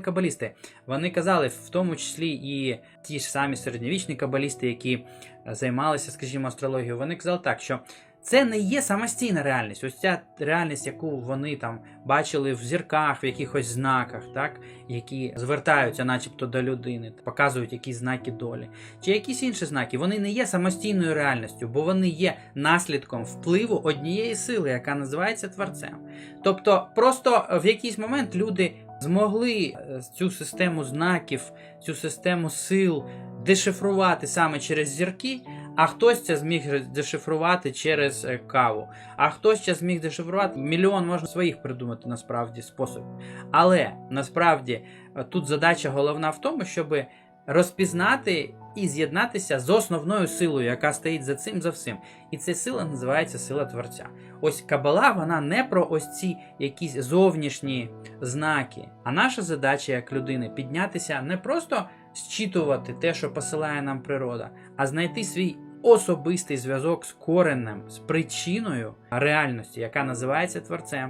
кабалісти. Вони казали, в тому числі і ті ж самі середньовічні кабалісти, які е, займалися, скажімо, астрологією, вони казали так, що це не є самостійна реальність. Ось ця реальність, яку вони там бачили в зірках, в якихось знаках, так, які звертаються, начебто, до людини, показують якісь знаки долі, чи якісь інші знаки, вони не є самостійною реальністю, бо вони є наслідком впливу однієї сили, яка називається творцем. Тобто, просто в якийсь момент люди змогли е, цю систему знаків, цю систему сил дешифрувати саме через зірки, а хтось це зміг дешифрувати через е, каву, а хтось це зміг дешифрувати. Мільйон можна своїх придумати насправді способів. Але насправді е, тут задача головна в тому, щоб розпізнати і з'єднатися з основною силою, яка стоїть за цим за всім. І ця сила називається сила творця. Ось кабала, вона не про ось ці якісь зовнішні знаки. А наша задача як людини піднятися не просто зчитувати те, що посилає нам природа, а знайти свій особистий зв'язок з коренем, з причиною реальності, яка називається творцем.